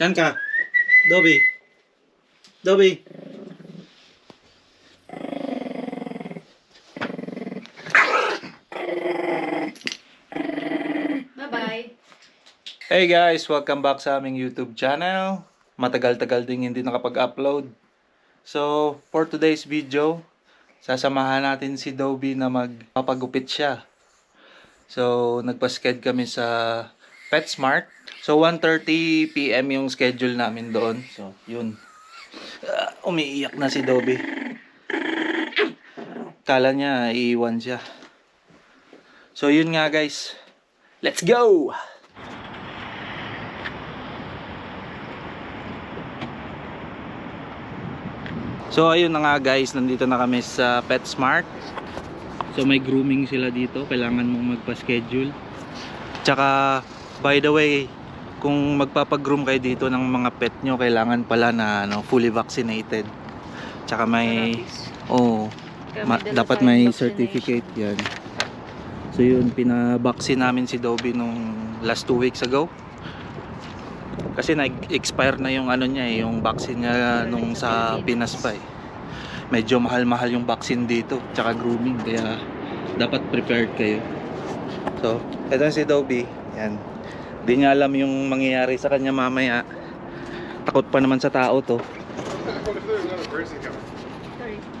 Saan ka? Dobby. Dobby. Bye-bye. Hey guys, welcome back sa aming YouTube channel. Matagal-tagal din hindi nakapag-upload. So, for today's video, sasamahan natin si Dobby na magpapagupit siya. So, nagpa-sked kami sa PetSmart. So, 1.30 p.m. yung schedule namin doon. So, yun. Ah, umiiyak na si Dobby. Kala niya, iiwan siya. So, yun nga guys. Let's go! So ayun na nga guys, nandito na kami sa PetSmart. So may grooming sila dito, kailangan mong magpa-schedule. Tsaka by the way, kung magpapag-groom kayo dito ng mga pet nyo, kailangan pala na ano, fully vaccinated. Tsaka may oh, ma- dapat may certificate 'yan. So yun, pinabaksin namin si Dobby nung last two weeks ago. Kasi nag-expire na yung ano niya eh, yung vaccine niya nung sa Pinas pa eh. Medyo mahal-mahal yung vaccine dito, tsaka grooming, kaya dapat prepared kayo. So, eto na si Dobby. Yan. Di niya alam yung mangyayari sa kanya mamaya. Takot pa naman sa tao to. Sorry.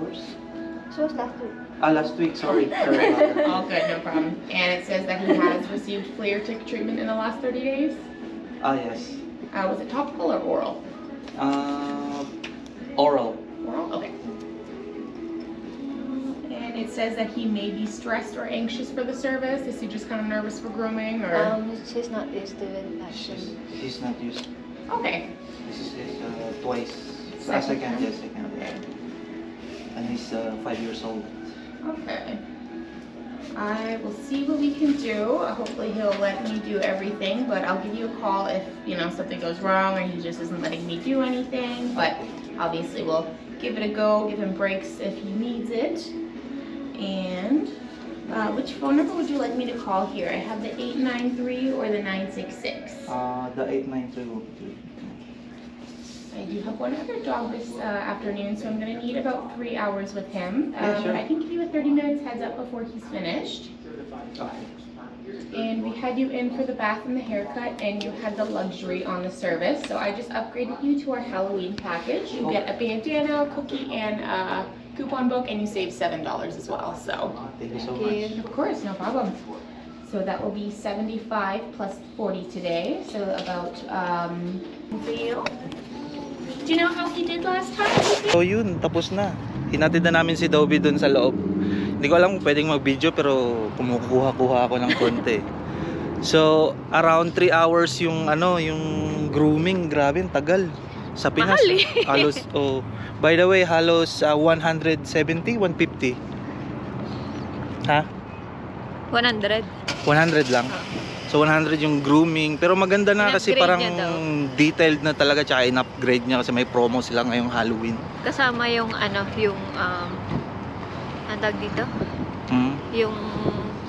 hours? So what's last week? Ah, last week, sorry. sorry. All good, no problem. And it says that he has received flea tick treatment in the last 30 days? Ah, yes. Uh, was it topical or oral? Uh, oral. Oral, okay. And it says that he may be stressed or anxious for the service. Is he just kind of nervous for grooming or? Um, she's not used to it She's, actually. he's not used. Okay. This is his uh, twice. Second Second, second, time? yes, second. Yeah. And he's uh, five years old. Okay. I will see what we can do. Hopefully he'll let me do everything, but I'll give you a call if, you know, something goes wrong or he just isn't letting me do anything. But obviously we'll give it a go, give him breaks if he needs it. And uh, which phone number would you like me to call here? I have the 893 or the 966. Uh, the 892 will be good. I do have one other dog this uh, afternoon, so I'm gonna need about three hours with him. Yeah, Um, sure. I can give you a 30 minutes heads up before he's finished. Okay. And we had you in for the bath and the haircut, and you had the luxury on the service. So I just upgraded you to our Halloween package. You get a bandana, cookie, and a coupon book, and you save seven dollars as well. So Thank you so Okay. much. of course, no problem. So that will be 75 plus 40 today. So about um. For you. Know how he did last time? So yun, tapos na. Hinatid na namin si Dobby dun sa loob. Hindi ko alam kung pwedeng mag-video pero kumukuha-kuha ako ng konti. So, around 3 hours yung ano, yung grooming, grabe, ang tagal. Sa Pinas. Mahal eh. Halos oh. By the way, halos ah, 170, 150. Ha? 100. 100 lang. So 100 yung grooming, pero maganda na kasi In-upgrade parang niya daw. detailed na talaga tsaka in-upgrade niya kasi may promo sila ngayong Halloween. Kasama yung ano, yung um ang tawag dito? Hmm? Yung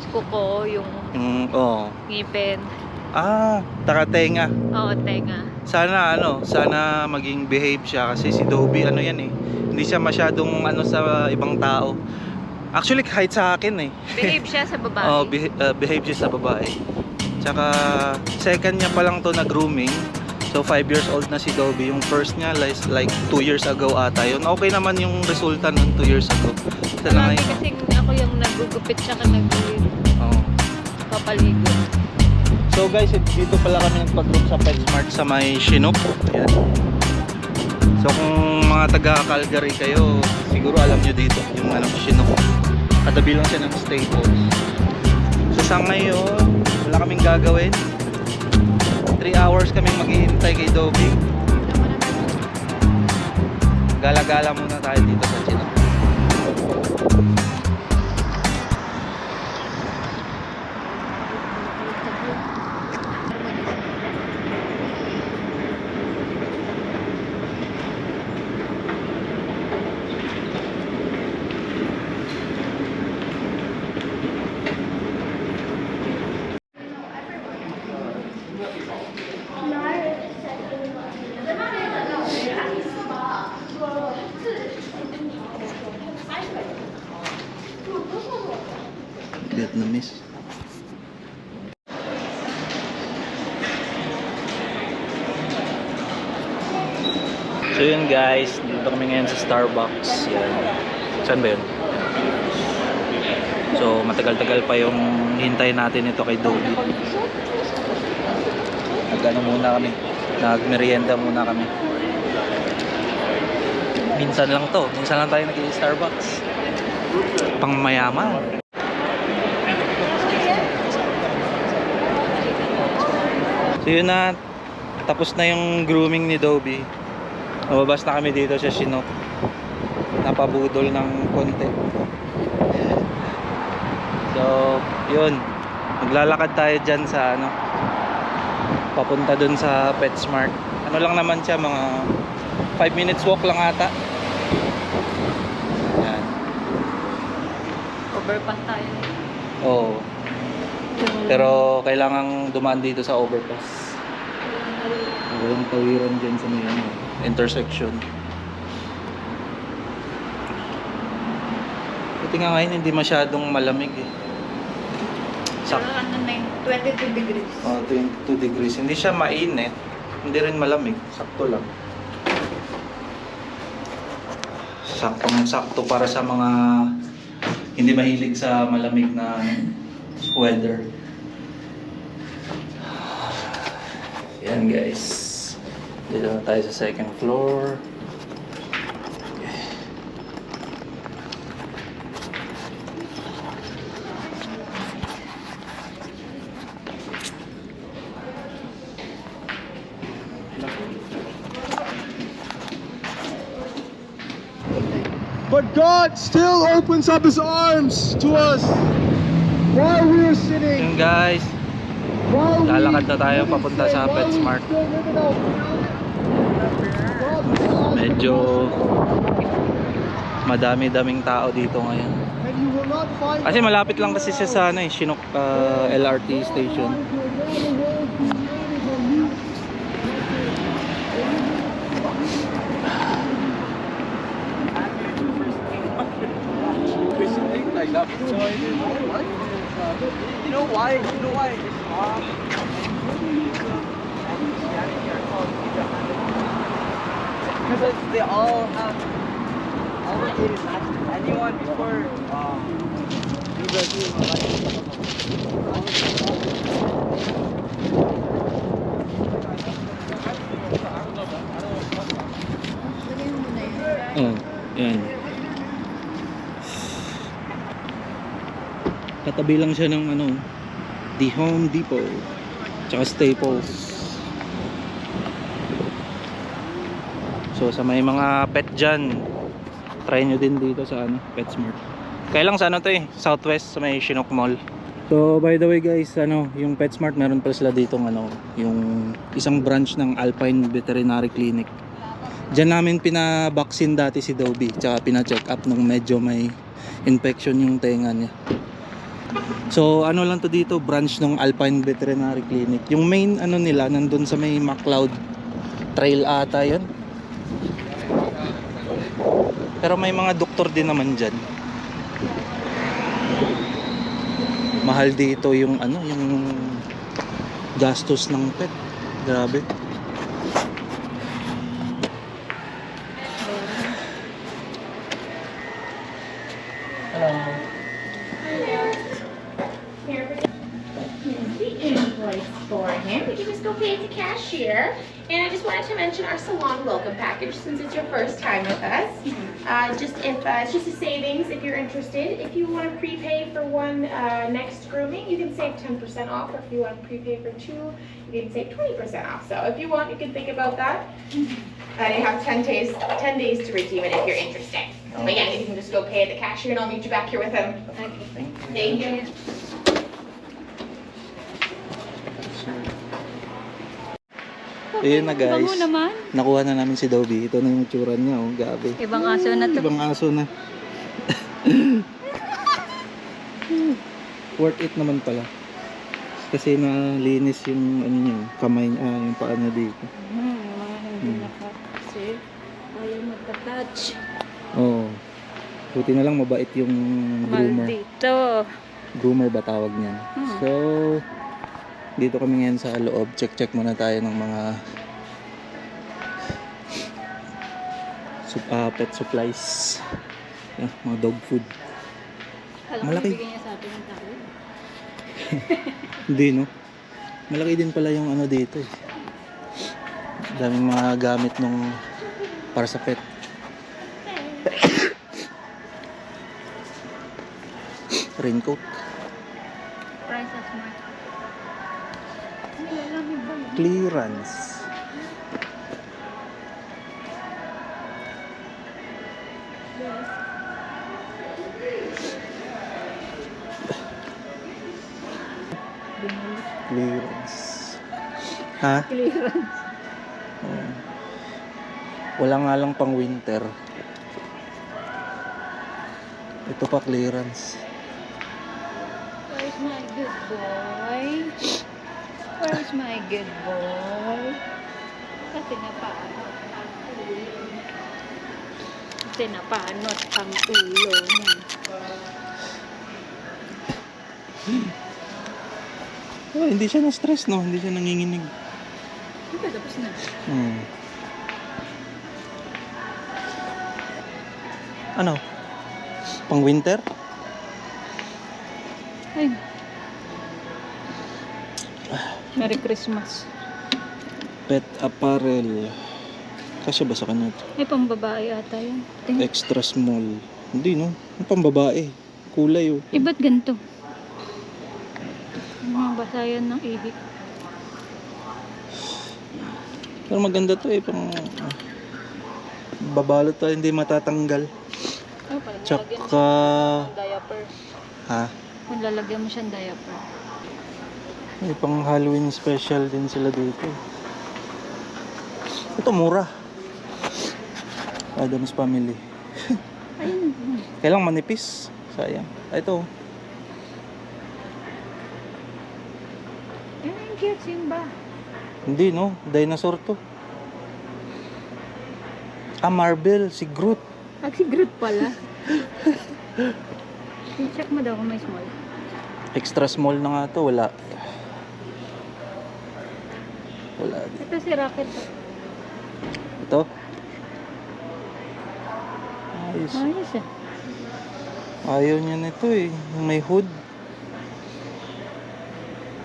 kuko, yung Yung oh. ngipin, Ah, takatenga. oo, tenga. Sana ano, sana maging behave siya kasi si Dobby ano yan eh. Hindi siya masyadong ano sa ibang tao. Actually kahit sa akin eh. Behave siya sa babae. Oh, beha- uh, behave siya sa babae. Tsaka second niya pa lang to na grooming. So 5 years old na si Dobby. Yung first niya like, like 2 years ago ata yun. Okay naman yung resulta nun 2 years ago. Ito na ngayon. kasing ako yung nagugupit siya ka Oh. nagpapaligo. So guys, dito pala kami nagpag-group sa PetSmart sa may Chinook. Ayan. So kung mga taga Calgary kayo, siguro alam nyo dito yung ano, Chinook. Katabi lang siya ng Staples. So sa ngayon, wala kaming gagawin. 3 hours kaming maghihintay kay Dobby. Gala-gala muna tayo dito sa Chinook. Vietnamese. So yun guys, dito kami ngayon sa Starbucks. Yan. Saan ba yun? So matagal-tagal pa yung hintay natin ito kay Dobby. Nag-ano muna kami. Nagmerienda muna kami. Minsan lang to. Minsan lang tayo nag-Starbucks. Pang mayaman. So yun na, tapos na yung grooming ni Dobby. Lumabas na kami dito sa Chinook. Napabudol ng konti. So, yun. Maglalakad tayo dyan sa ano, papunta dun sa PetSmart. Ano lang naman siya, mga 5 minutes walk lang ata. Yan. Overpass tayo. Oo. Pero kailangang dumaan dito sa overpass. Walang tawiran dyan sa may ano, intersection. Buti nga ngayon hindi masyadong malamig eh. Pero Sak ano na yun, 22 degrees. oh, 22 degrees. Hindi siya mainit. Hindi rin malamig. Sakto lang. Saktong sakto para sa mga hindi mahilig sa malamig na weather. Yan guys. Dito na tayo sa second floor. But God still opens up his arms to us while we are sitting. Yan guys. Lalakad na tayo papunta sa PetSmart. still live in our God will Medyo madami-daming tao dito ngayon. Kasi malapit lang kasi siya sa ano, eh, Chinook uh, LRT station. You know why? You know why? Because they all have allocated matches. Anyone before um, do like Oh, yan. Katabi lang siya ng ano, the Home Depot. Tsaka Staples. So sa may mga pet dyan, try nyo din dito sa ano, PetSmart. Kaya lang sa ano to eh, Southwest sa may Chinook Mall. So by the way guys, ano, yung PetSmart meron pa sila dito ano, yung isang branch ng Alpine Veterinary Clinic. Diyan namin pinabaksin dati si Dobby, tsaka pina-check up nung medyo may infection yung tenga niya. So ano lang to dito, branch ng Alpine Veterinary Clinic. Yung main ano nila nandun sa may MacLeod Trail ata 'yon. Pero may mga doktor din naman diyan. Mahal dito yung ano, yung gastos ng pet. Grabe. Cashier. And I just wanted to mention our salon welcome package since it's your first time with us. Uh, just if uh, it's just a savings if you're interested. If you want to prepay for one uh, next grooming, you can save 10% off. Or if you want to prepay for two, you can save 20% off. So if you want, you can think about that. And you have 10 days 10 days to redeem it if you're interested. But yeah, you can just go pay at the cashier and I'll meet you back here with him. Thank you. Ayun na guys. Naman. Nakuha na namin si Dobby. Ito na yung tsura niya, oh. Gabi. Ibang aso na to. Ibang aso na. Worth it naman pala. Kasi nalinis yung ano niya, kamay niya, ah, yung paa niya dito. Hmm, mga hindi Hmm. nakatsi. Ayaw magka-touch. Oo. Buti na lang mabait yung groomer. Maldito. Groomer ba tawag niyan? Hmm. So, dito kami ngayon sa loob. Check-check muna tayo ng mga sup, ah, pet supplies. Yeah, mga dog food. Alam Malaki. bigyan niya sa atin ng tao. Hindi, no? Malaki din pala yung ano dito eh. Daming mga gamit nung para sa pet. Raincoat. Price as yun? Clearance. Clearance. Ha? Clearance. Oo. Wala nga lang pang winter. Ito pa clearance. Where's my good boy? Where's my good boy? Kasi napaanot ang ulo. Kasi napaanot ang ulo niya. Oh, hindi siya na-stress, no? Hindi siya nanginginig. Diba, tapos na. Hmm. Ano? Pang winter? Ay. Merry Christmas. Pet apparel. Kasya ba sa kanya ito? Ay, pang babae ata yun. Extra small. Hindi, no? Ang pambabae. Kulay, oh. Eh, ba't ganito? Mga basayan ng ihi. Pero maganda to eh. Pang... Babalot to, hindi matatanggal. Oh, parang Tsaka... lalagyan mo siya ng diaper. Ha? Kung lalagyan mo siyang diaper. May pang Halloween special din sila dito. Ito mura. Adam's Family. Ayun. Kailang manipis. Sayang. Ah, Ito. Ayun, yung cute Simba. Hindi no. Dinosaur to. Ah, Marvel. Si Groot. Ah, si Groot pala. I-check mo daw kung may small. Extra small na nga to. Wala. Wala. Ito si Rocket. Ito. Ayos. Ayos ah. Ayaw niya nito eh. May hood.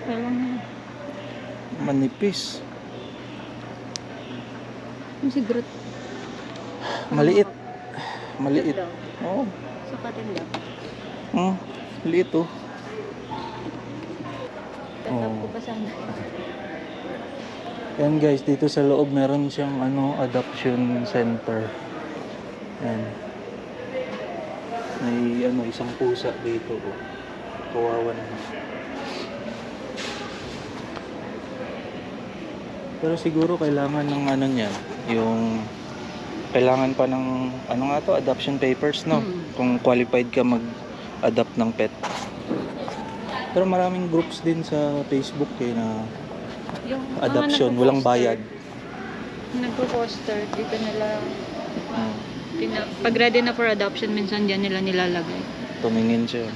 Walang Manipis. yung si Groot. Maliit. Maliit. Cute daw. Oo. Sukatin daw. Oh, maliit oh. Itatap Oo. ko pa sana. Yan guys, dito sa loob meron siyang ano, adoption center. Yan. May ano, isang pusa dito. Oh. Kawawa naman. Pero siguro kailangan ng ano niyan, yung kailangan pa ng ano nga to, adoption papers, no? Kung qualified ka mag-adopt ng pet. Pero maraming groups din sa Facebook eh na Yung mga adoption, walang nagpo-poster, bayad. Nagpo-poster, dito nila, Mm. tina, pag ready na for adoption, minsan dyan nila nilalagay. Tumingin siya.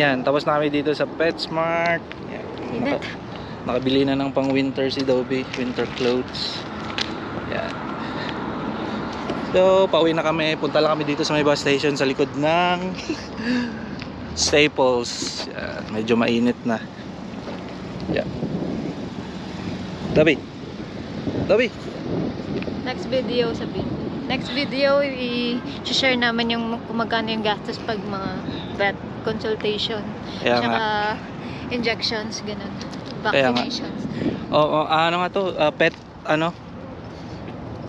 Yan, tapos na kami dito sa PetSmart. Yan. Init. nakabili na ng pang winter si Dobby, winter clothes. Yan. So, pauwi na kami. Punta lang kami dito sa may bus station sa likod ng Staples. Yan, medyo mainit na. Yan. Dobby. Dobby. Next video, sabi. Next video, i-share namin yung kung magkano yung gastos pag mga vet consultation. Kaya. Tsaka injections, ganun. Kaya nga. Vaccinations. Oo, ano nga to? Ah, pet, ano?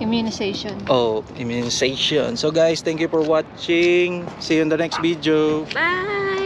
Immunization. Oh, immunization. So guys, thank you for watching. See you in the next video. Bye!